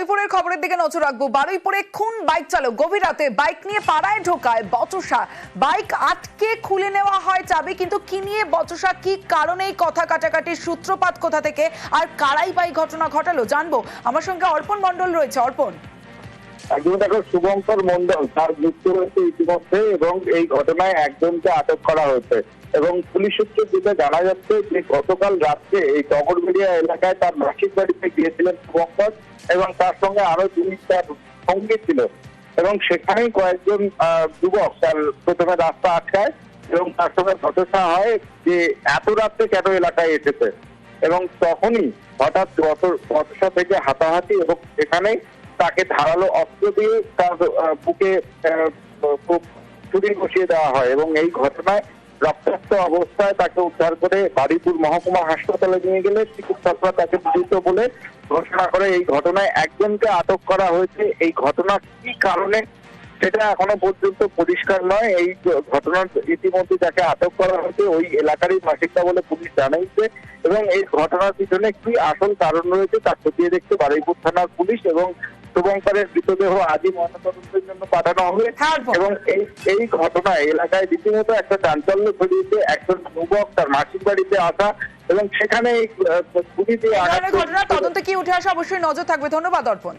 বারুইপুরের খবরের দিকে নজর রাখব। বারুইপুরে খুন বাইক চালক। গভীর রাতে বাইক নিয়ে পাড়ায় ঢোকায় বচসা। বাইক আটকে খুলে নেওয়া হয় চাবি, কিন্তু কি নিয়ে বচসা, কি কারণে এই কথা কাটাকাটির সূত্রপাত কোথা থেকে আর কারাই বাই ঘটনা ঘটালো জানব। আমার সঙ্গে অর্পণ মণ্ডল রয়েছে। অর্পণ। একজন দেখো, শুভঙ্কর মন্ডল তার মৃত্যু হয়েছে ইতিমধ্যে এবং এই ঘটনায় একজনকে আটক করা হয়েছে। এবং পুলিশ সূত্রে যেটা জানা যাচ্ছে যে গতকাল রাত্রে এই টগরবেড়িয়া এলাকায় তার মাসিক বাড়িতে গিয়েছিলেন শুভঙ্কর এবং তার সঙ্গে আরও দুই তার সঙ্গী ছিল। এবং সেখানেই কয়েকজন যুবক তার প্রথমে রাস্তা আটকায় এবং তার সঙ্গে ঘটনা হয় যে এত রাত্রে কেন এলাকায় এসেছে। এবং তখনই হঠাৎ গত থেকে হাতাহাতি এবং সেখানেই তাকে ধারালো অস্ত্র দিয়ে তার বুকে খুব ছুরি বসিয়ে দেওয়া হয় এবং এই ঘটনায় রক্তাক্ত অবস্থায় তাকে উদ্ধার করে বাড়িপুর মহকুমা হাসপাতালে নিয়ে গেলে চিকিৎসকরা তাকে মৃত বলে ঘোষণা করে। এই ঘটনায় একজনকে আটক করা হয়েছে। এই ঘটনা কি কারণে সেটা এখনও পর্যন্ত পরিষ্কার নয়। এই ঘটনার ইতিমধ্যে যাকে আটক করা হয়েছে। ওই এলাকারই মাসিকটা বলে পুলিশ জানাইছে। এবং এই ঘটনার পিছনে কি আসল কারণ রয়েছে তা খতিয়ে দেখতে বারুইপুর থানার পুলিশ এবং শুভঙ্করের মৃতদেহ আজই ময়নাতদন্তের জন্য পাঠানো হবে। এবং এই এই ঘটনায় এলাকায় রীতিমতো একটা চাঞ্চল্য ছড়িয়েছে। একজন যুবক তার মাসির বাড়িতে আসা এবং সেখানে গুলি দিয়ে আঘাত ধরনের তদন্তে কি উঠে আসা অবশ্যই নজর থাকবে। ধন্যবাদ অর্পণ।